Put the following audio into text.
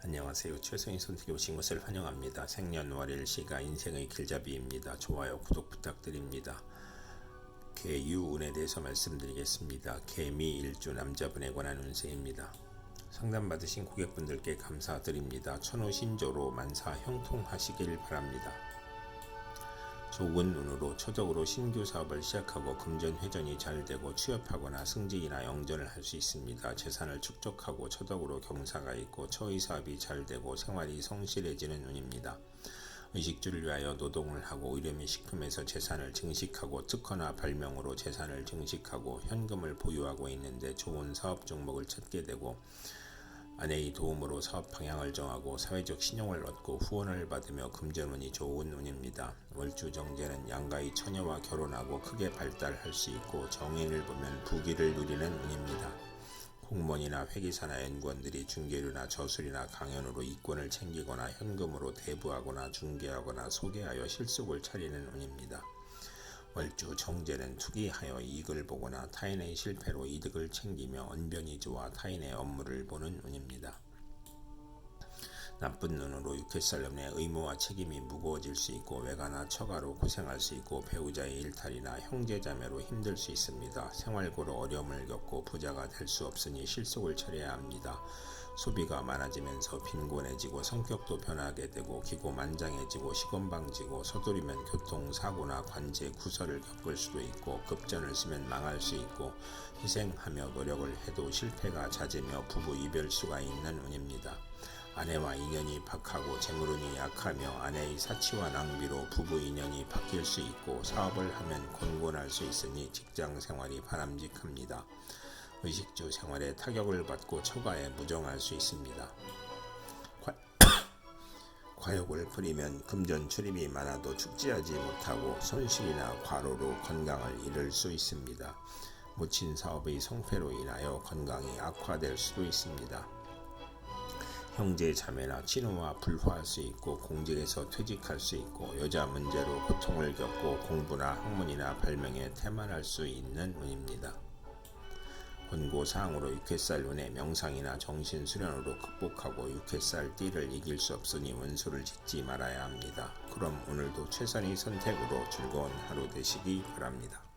안녕하세요. 최성희 선택에 오신 것을 환영합니다. 생년월일 시가 인생의 길잡이입니다. 좋아요, 구독 부탁드립니다. 개유운에 대해서 말씀드리겠습니다. 개미 일주 남자분에 관한 운세입니다. 상담받으신 고객분들께 감사드립니다. 천호신조로 만사 형통하시길 바랍니다. 좋은 운으로 초적으로 신규 사업을 시작하고 금전 회전이 잘 되고 취업하거나 승진이나 영전을 할 수 있습니다. 재산을 축적하고 초적으로 경사가 있고 처의 사업이 잘 되고 생활이 성실해지는 운입니다. 의식주를 위하여 노동을 하고 및 식품에서 재산을 증식하고 특허나 발명으로 재산을 증식하고 현금을 보유하고 있는데 좋은 사업 종목을 찾게 되고 아내의 도움으로 사업 방향을 정하고 사회적 신용을 얻고 후원을 받으며 금전운이 좋은 운입니다. 월주 정제는 양가의 처녀와 결혼하고 크게 발달할 수 있고 정인을 보면 부귀를 누리는 운입니다. 공무원이나 회계사나 연구원들이 중개료나 저술이나 강연으로 이권을 챙기거나 현금으로 대부하거나 중개하거나 소개하여 실속을 차리는 운입니다. 월주 정제는 투기하여 이익을 보거나 타인의 실패로 이득을 챙기며 언변이 좋아 타인의 업무를 보는 운입니다. 나쁜 눈으로 육회살염의 의무와 책임이 무거워질 수 있고 외가나 처가로 고생할 수 있고 배우자의 일탈이나 형제자매로 힘들 수 있습니다. 생활고로 어려움을 겪고 부자가 될 수 없으니 실속을 차려야 합니다. 소비가 많아지면서 빈곤해지고 성격도 변하게 되고 기고만장해지고 시건방지고 서두르면 교통사고나 관제 구설을 겪을 수도 있고 급전을 쓰면 망할 수 있고 희생하며 노력을 해도 실패가 잦으며 부부 이별수가 있는 운입니다. 아내와 인연이 박하고 재물운이 약하며 아내의 사치와 낭비로 부부 인연이 바뀔 수 있고 사업을 하면 곤곤할 수 있으니 직장 생활이 바람직합니다. 의식주 생활에 타격을 받고 처가에 무정할 수 있습니다. 과, 과욕을 부리면 금전 출입이 많아도 축지하지 못하고 손실이나 과로로 건강을 잃을 수 있습니다. 묻힌 사업의 성패로 인하여 건강이 악화될 수도 있습니다. 형제 자매나 친우와 불화할 수 있고 공직에서 퇴직할 수 있고 여자 문제로 고통을 겪고 공부나 학문이나 발명에 태만할 수 있는 운입니다. 권고사항으로 육회살 운의 명상이나 정신 수련으로 극복하고 육회살 띠를 이길 수 없으니 원수를 짓지 말아야 합니다. 그럼 오늘도 최선의 선택으로 즐거운 하루 되시기 바랍니다.